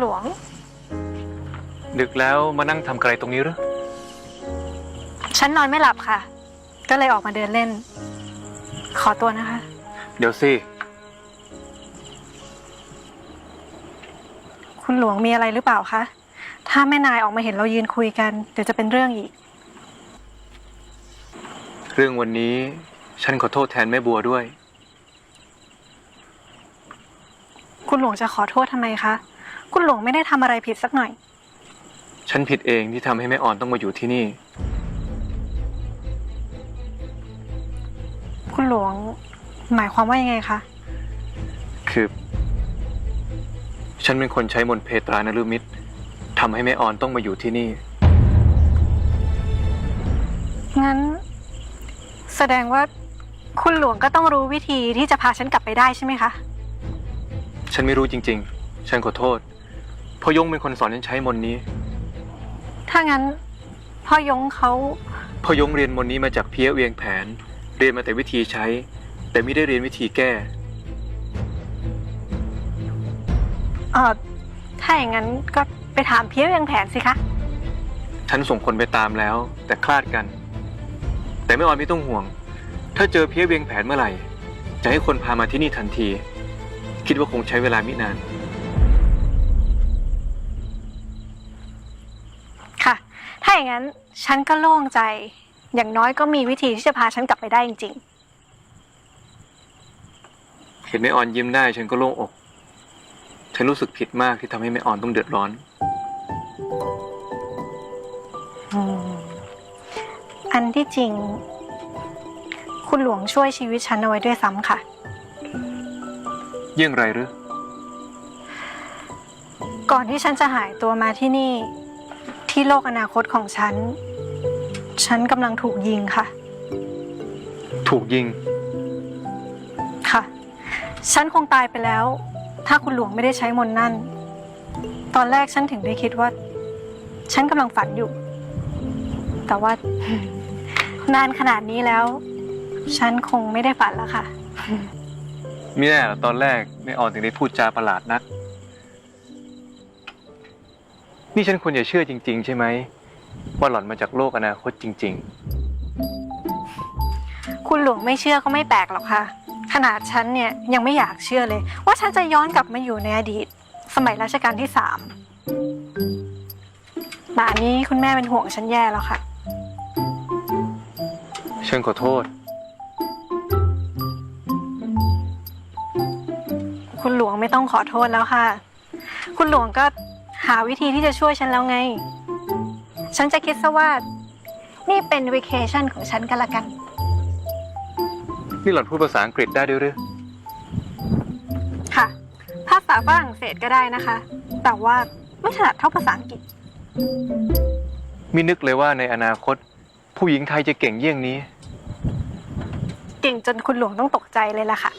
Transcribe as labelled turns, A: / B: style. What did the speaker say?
A: หลวง
B: ดึกแล้วมานั่งทำอะไรตรงนี้หรือ
A: ฉันนอนไม่หลับค่ะ ก็เลยออกมาเดินเล่น ขอตัวนะคะ
B: เดี๋ยวสิ
A: คุณหลวงมีอะไรหรือเปล่าคะ ถ้าแม่นายออกมาเห็นเรายืนคุยกัน เดี๋ยวจะเป็นเรื่องอีก
B: เรื่องวันนี้ฉันขอโทษแทนแม่บัวด้วย
A: คุณหลวงจะขอโทษทำไมคะ คุณหลวงไม่ได้ทำอะไรผิดสักหน่อย
B: ฉันผิดเองที่ทำให้แม่อ่อนต้องมาอยู่ที่นี่
A: คุณหลวงหมายความว่ายังไงคะ
B: คือ ฉันเป็นคนใช้มนต์เพตรานฤมิตทำให้แม่อ่อนต้องมาอยู่ที่นี่
A: งั้น แสดงว่าคุณหลวงก็ต้องรู้วิธีที่จะพาฉันกลับไปได้ใช่ไหมคะ
B: ฉันไม่รู้จริง ๆ ฉันขอโทษ พ่อยงเป็นคนสอนฉันใช้มนต์นี้
A: ถ้างั้นพ่อยงเขา
B: พ่อยงเรียนมนต์นี้มาจากเพี้ยเวียงแผน เรียนมาแต่วิธีใช้ แต่ไม่ได้เรียนวิธีแก้
A: เออถ้าอย่างนั้นก็ไปถามเพี้ยเวียงแผนสิคะ
B: ฉันส่งคนไปตามแล้ว แต่คลาดกัน แต่แม่อ่อนไม่ต้องห่วง ถ้าเจอเพี้ยเวียงแผนเมื่อไหร่ จะให้คนพามาที่นี่ทันที คิดว่าคงใช้เวลาไม่นาน
A: ถ้าอย่างนั้นฉันก็โล่งใจ อย่างน้อยก็มีวิธีที่จะพาฉันกลับไปได้จริง
B: เห็นแม่อ่อนยิ้มได้ ฉันก็โล่งอก ฉันรู้สึกผิดมากที่ทำให้แม่อ่อนต้องเดือดร้อน
A: ๆอืมอันที่จริง คุณหลวงช่วยชีวิตฉันเอาไว้ด้วยซ้ำค่ะ
B: เยี่ยงไรหรือ
A: ก่อนที่ฉันจะหายตัวมาที่นี่ ที่โลกอนาคตของฉัน ฉันกำลังถูกยิงค่ะ
B: ถูกยิง
A: ค่ะ ฉันคงตายไปแล้ว ถ้าคุณหลวงไม่ได้ใช้มนต์นั่น ตอนแรกฉันถึงได้คิดว่า ฉันกำลังฝันอยู่ แต่ว่า นานขนาดนี้แล้ว ฉันคงไม่ได้ฝันแล้วค่ะ
B: มีแน่ตอนแรกแม่อ่อนถึงได้พูดจาประหลาดนัก นี่ฉันควรจะเชื่อจริง ๆ ใช่ไหม ว่าหล่อนมาจากโลกอนาคตจริง
A: คุณหลวงไม่เชื่อก็ไม่แปลกหรอกค่ะ ขนาดฉันเนี่ยยังไม่อยากเชื่อเลย ว่าฉันจะย้อนกลับมาอยู่ในอดีต สมัยรัชกาลที่สามป่านนี้คุณแม่เป็นห่วงฉันแย่แล้วค่ะ
B: ๆ ฉันขอโทษ
A: คุณหลวงไม่ต้องขอโทษแล้วค่ะ คุณหลวงก็ หาวิธีที่จะช่วยฉันแล้วไง ฉันจะคิดซะว่า นี่เป็นวีเคชั่นของฉันกันละกัน
B: นี่หล่อนพูดภาษาอังกฤษได้ด้วยหรือ
A: ค่ะ ภาษาฝรั่งเศสก็ได้นะคะ แต่ว่าไม่ถนัดเท่าภาษาอังกฤษ
B: มินึกเลยว่าในอนาคต ผู้หญิงไทยจะเก่งเยี่ยงนี้
A: เก่งจนคุณหลวงต้องตกใจเลยล่ะค่ะ